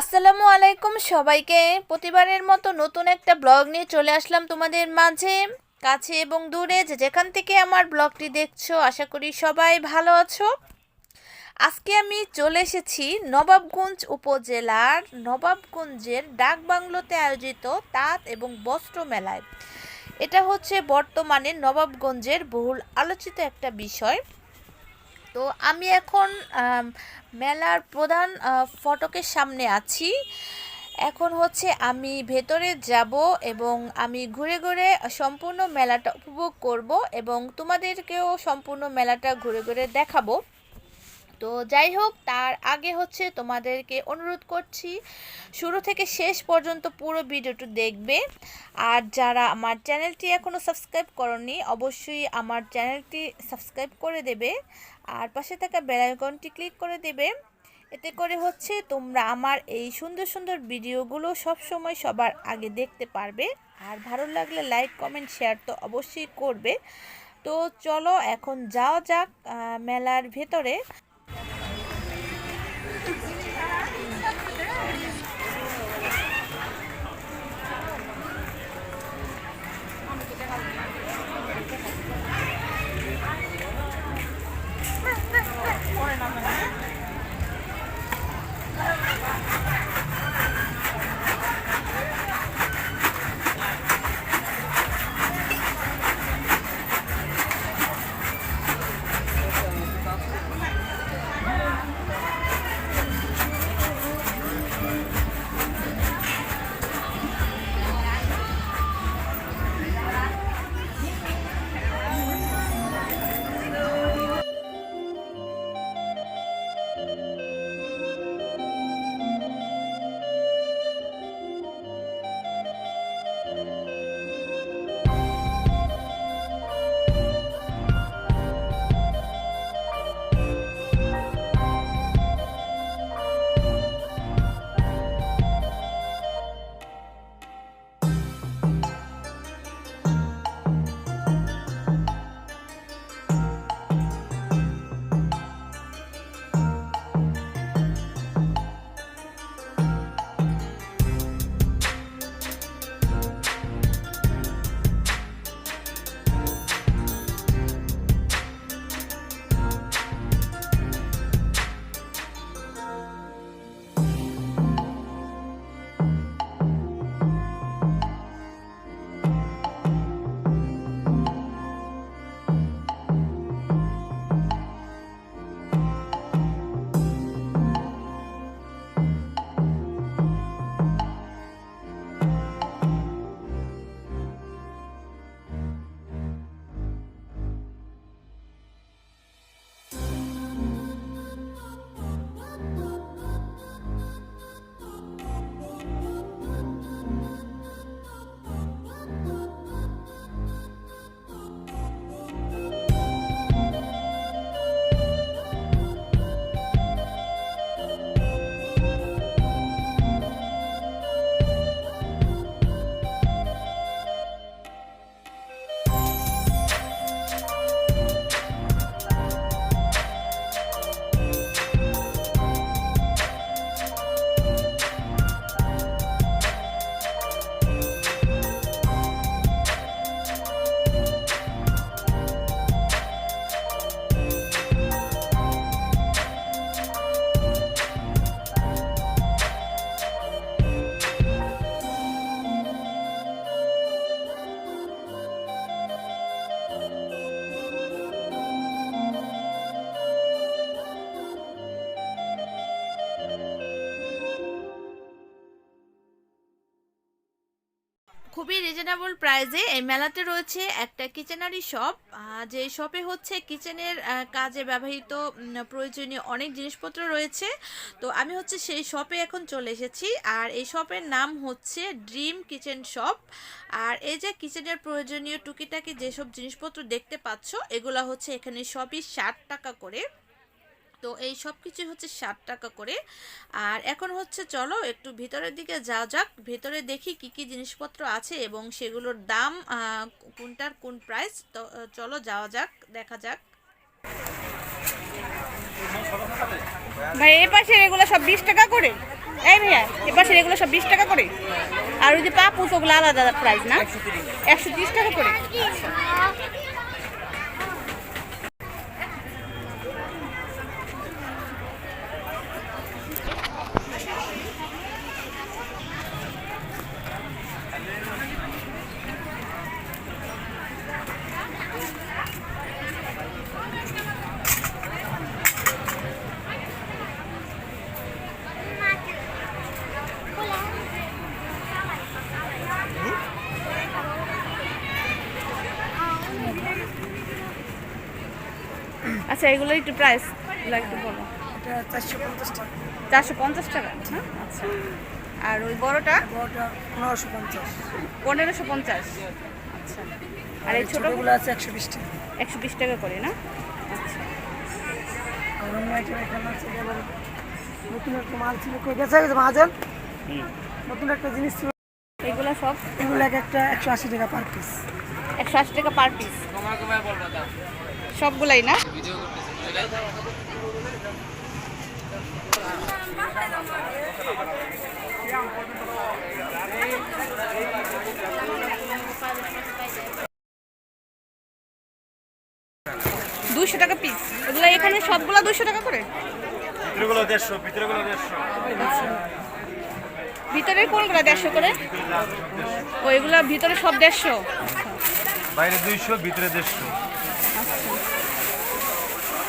আসসালামু আলাইকুম সবাইকে। প্রতিবারের মতো নতুন একটা ব্লগ নিয়ে চলে আসলাম তোমাদের মাঝে, কাছে এবং দূরে। যে যেখান থেকে আমার ব্লগটি দেখছ, আশা করি সবাই ভালো আছো। আজকে আমি চলে এসেছি নবাবগঞ্জ উপজেলার, নবাবগঞ্জের ডাকবাংলোতে আয়োজিত তাঁত এবং বস্ত্র মেলায়। এটা হচ্ছে বর্তমানে নবাবগঞ্জের বহুল আলোচিত একটা বিষয়। তো আমি এখন মেলার প্রধান ফটকের সামনে আছি। এখন হচ্ছে আমি ভেতরে যাব এবং আমি ঘুরে ঘুরে সম্পূর্ণ মেলাটা উপভোগ করব এবং তোমাদেরকেও সম্পূর্ণ মেলাটা ঘুরে ঘুরে দেখাবো। তো যাই হোক, তার আগে হচ্ছে তোমাদেরকে অনুরোধ করছি, শুরু থেকে শেষ পর্যন্ত পুরো ভিডিওটি দেখবে। আর যারা আমার চ্যানেলটি এখনও সাবস্ক্রাইব করনি, অবশ্যই আমার চ্যানেলটি সাবস্ক্রাইব করে দেবে। আর পাশে থাকা বেল আইকনটি ক্লিক করে দেবে। এতে করে হচ্ছে তোমরা আমার এই সুন্দর সুন্দর ভিডিওগুলো সব সময় সবার আগে দেখতে পারবে। আর ভালো লাগলে লাইক কমেন্ট শেয়ার তো অবশ্যই করবে। তো চলো এখন যাওয়া যাক মেলার ভেতরে। রিজনেবল প্রাইসে এই মেলাতে রয়েছে একটা কিচেনারি শপ যে শপে হচ্ছে কিচেনের কাজে ব্যবহৃত প্রয়োজনীয় অনেক জিনিসপত্র রয়েছে। তো আমি হচ্ছে সেই শপে এখন চলে এসেছি। আর এই শপের নাম হচ্ছে ড্রিম কিচেন শপ আর এই যে কিচেনের প্রয়োজনীয় টুকিটাকি যেসব জিনিসপত্র দেখতে পাচ্ছ, এগুলো হচ্ছে এখানে সবই ষাট টাকা করে। তো এই সব কিছু হচ্ছে ষাট টাকা করে। আর এখন হচ্ছে চলো একটু ভিতরের দিকে যাওয়া যাক। ভেতরে দেখি কি কি জিনিসপত্র আছে এবং সেগুলোর দাম কোনটার কোন প্রাইস তো চলো যাওয়া যাক, দেখা যাক। ভাই এই পাশে এগুলো সব বিশ টাকা করে? এই ভাইয়া, এ পাশে এগুলো সব বিশ টাকা করে? আর ওই যে পাপুস, ওগুলো আলাদা প্রাইস না? একশো তিরিশ টাকা করে? আচ্ছা এগুলো একটু প্রাইস একটু বলো। এটা চারশো পঞ্চাশ টাকা। না আচ্ছা। আর ওই বড়টা? বড়টা পনেরোশো পঞ্চাশ। পনেরোশো পঞ্চাশ। আচ্ছা। আর এই ছোটোগুলো আছে একশো বিশ টাকা। একশো বিশ টাকা করে না? আচ্ছা। আর অন্য আইটেম এখানে আছে নতুন একটা মাল ছিল। কই গেছে? গেছে মহাজন? নতুন একটা জিনিস ছিল। এগুলো সব? এগুলো এক একটা একশো আশি টাকা পার পিস একশো আশি টাকা পার পিস সবগুলাই না? দুশো টাকা পিস এগুলো এখানে সবগুলো দুশো টাকা করে? ভিতরের কোনগুলো দেড়শো করে? ও এগুলো ভিতরে সব দেড়শো। বাইরে দুইশো ভিতরে দেড়শো।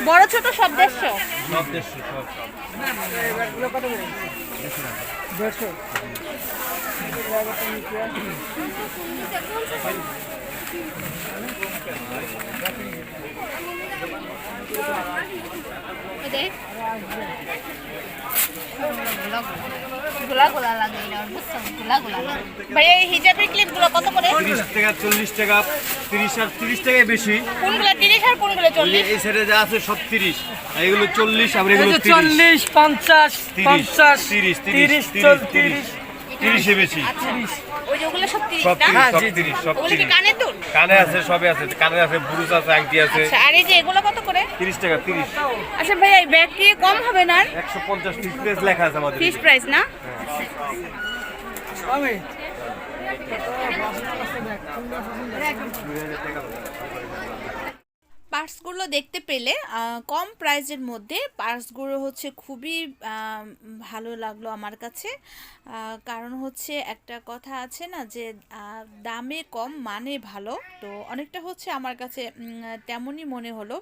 বড় ছোট সব দেড়শো। সব দেড়শো সব দেড়শো। ভাইয়া এই হিজাবের ক্লিপগুলো কত করে তিরিশ টাকা চল্লিশ টাকা তিরিশ আর তিরিশ টাকাই বেশি কোনগুলো তিরিশ আর কোনগুলো চল্লিশ এই সাইডে যা আছে সব তিরিশ আর এগুলো চল্লিশ আবার এগুলো তিরিশ চল্লিশ পঞ্চাশ তিরিশ পঞ্চাশ তিরিশ তিরিশ তিরিশ চল তিরিশ তিরিশ তিরিশে বেশি ওই যে ওগুলো সব তিরিশ সব না? তিরিশ সব তিরিশ সব ওগুলো কি তিরিশ। কানের দুল কানে আছে সবে আছে কানে আছে বুরুচ আছে আংটি আছে। আচ্ছা আর এই যে এগুলো কত করে? তিরিশ টাকা তিরিশ। আচ্ছা ভাইয়া এই ব্যাগ কি কম হবে না একশো পঞ্চাশ প্রাইস লেখা আছে আমাদের ফিস প্রাইস না? আমি। পার্সগুলো দেখতে পেলে কম প্রাইজের মধ্যে পার্সগুলো হচ্ছে খুবই ভালো লাগল আমার কাছে। কারণ হচ্ছে একটা কথা আছে না যে দামে কম মানে ভালো। তো অনেকটা হচ্ছে আমার কাছে তেমনই মনে হলো।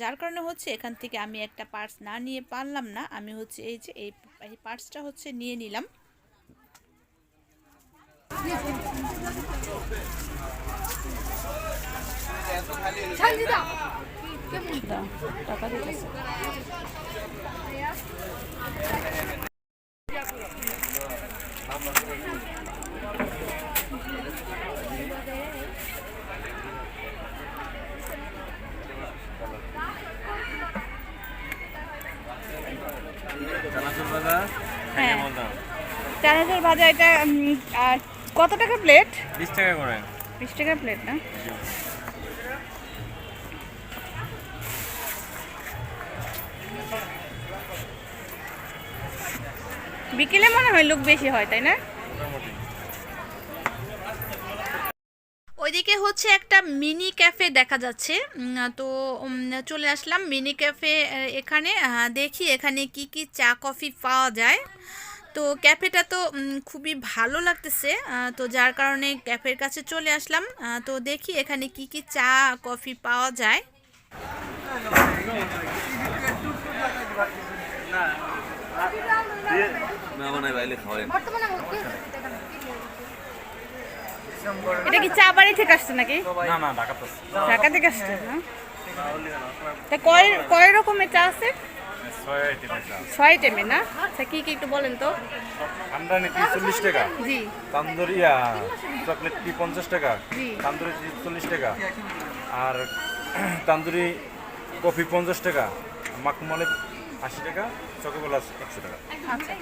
যার কারণে হচ্ছে এখান থেকে আমি একটা পার্স না নিয়ে পারলাম না। আমি হচ্ছে এই যে, এই এই পার্সটা হচ্ছে নিয়ে নিলাম। টাকা দিতেছে হ্যাঁ। চার হাজার ভাজা এটা কত টাকা প্লেট বিশ টাকা করে। বিশ টাকা প্লেট না? বিকেলে মনে হয় লোক বেশি হয় তাই না? ওইদিকে হচ্ছে একটা মিনি ক্যাফে দেখা যাচ্ছে। তো চলে আসলাম মিনি ক্যাফে এখানে। দেখি এখানে কি কি চা কফি পাওয়া যায়। তো ক্যাফেটা তো খুবই ভালো লাগতেছে। তো যার কারণে ক্যাফের কাছে চলে আসলাম। তো দেখি এখানে কি কি চা কফি পাওয়া যায়। এটা কি চা বাড়ি থেকে আসছে নাকি? না না ঢাকা ঢাকা থেকে আসছে না তা কয় কয় রকমের চা আছে? ছয় আইটেমের চা। ছয় টেমে না? আচ্ছা কি কি একটু বলেন তো। নাকি চল্লিশ টাকা। জি। তান্দুরিয়া চকলেট টি পঞ্চাশ টাকা? তান্দুরি চল্লিশ টাকা। আর তান্দুরি কফি পঞ্চাশ টাকা। মাখমালে আশি টাকা। চকোগোলা একশো টাকা। আচ্ছা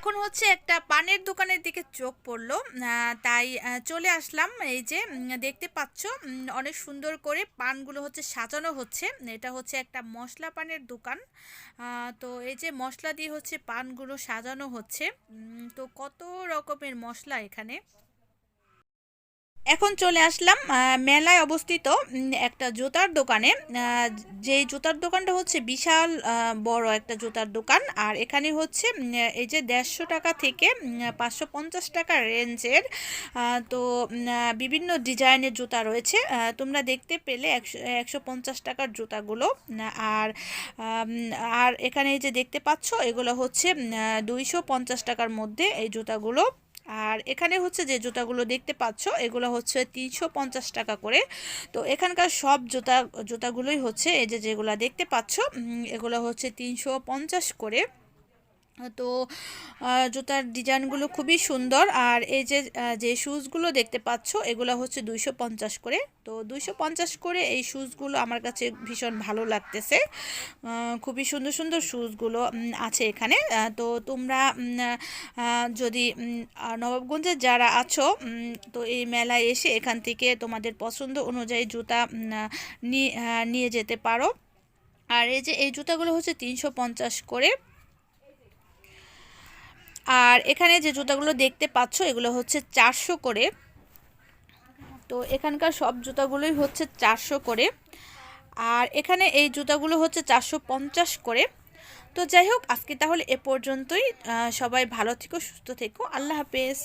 এখন হচ্ছে একটা পানের দোকানের দিকে চোখ পড়ল। তাই চলে আসলাম। এই যে দেখতে পাচ্ছ অনেক সুন্দর করে পানগুলো হচ্ছে সাজানো হচ্ছে। এটা হচ্ছে একটা মশলা পানের দোকান। তো এই যে মশলা দিয়ে হচ্ছে পানগুলো সাজানো হচ্ছে। তো কত রকমের মশলা এখানে? এখন চলে আসলাম মেলায় অবস্থিত একটা জুতার দোকানে। যে জুতার দোকানটা হচ্ছে বিশাল বড় একটা জুতার দোকান, আর এখানে হচ্ছে এই যে দেড়শো টাকা থেকে পাঁচশো পঞ্চাশ টাকা রেঞ্জের তো বিভিন্ন ডিজাইনের জুতা রয়েছে। তোমরা দেখতে পেলে একশো একশো পঞ্চাশ টাকার জুতাগুলো আর আর এখানে এই যে দেখতে পাচ্ছ, এগুলো হচ্ছে দুইশো পঞ্চাশ টাকার মধ্যে এই জুতাগুলো। আর এখানে হচ্ছে যে জুতাগুলো দেখতে পাচ্ছ, এগুলো হচ্ছে তিনশো পঞ্চাশ টাকা করে। তো এখানকার সব জুতা, জুতাগুলোই হচ্ছে এই যে যেগুলো দেখতে পাচ্ছ এগুলো হচ্ছে তিনশো পঞ্চাশ করে। তো জুতার ডিজাইনগুলো খুবই সুন্দর। আর এই যে যে শ্যুজগুলো দেখতে পাচ্ছ এগুলো হচ্ছে দুইশো পঞ্চাশ করে। তো দুইশো পঞ্চাশ করে এই শ্যুজগুলো আমার কাছে ভীষণ ভালো লাগতেছে। খুবই সুন্দর সুন্দর শুজগুলো উম, আছে এখানে। তো তোমরা যদি নবাবগঞ্জে যারা আছো তো এই মেলায় এসে এখান থেকে তোমাদের পছন্দ অনুযায়ী জুতা নিয়ে যেতে পারো। আর এই যে এই জুতাগুলো হচ্ছে তিনশো পঞ্চাশ করে। আর এখানে যে জুতাগুলো দেখতে পাচ্ছ, এগুলো হচ্ছে চারশো করে। তো এখানকার সব জুতাগুলোই হচ্ছে চারশো করে। আর এখানে এই জুতাগুলো হচ্ছে চারশো পঞ্চাশ করে। তো যাই হোক, আজকে তাহলে এ পর্যন্তই। সবাই ভালো থেকো, সুস্থ থেকো। আল্লাহ হাফেজ।